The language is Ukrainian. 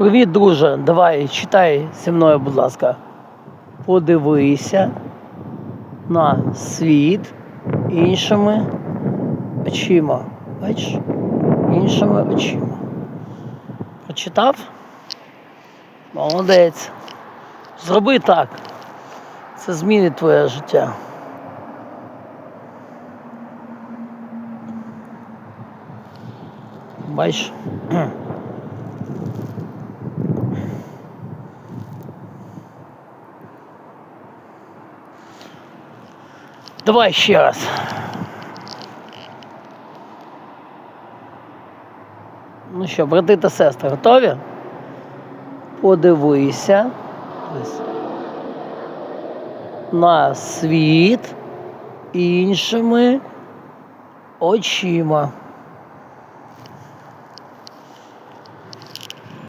Привіт, друже. Давай, читай зі мною, будь ласка. Подивися на світ іншими очима. Бачиш? Іншими очима. Прочитав? Молодець. Зроби так. Це змінить твоє життя. Бачиш? Давай ще раз. Ну що, брати та сестри, готові? Подивися на світ іншими очима.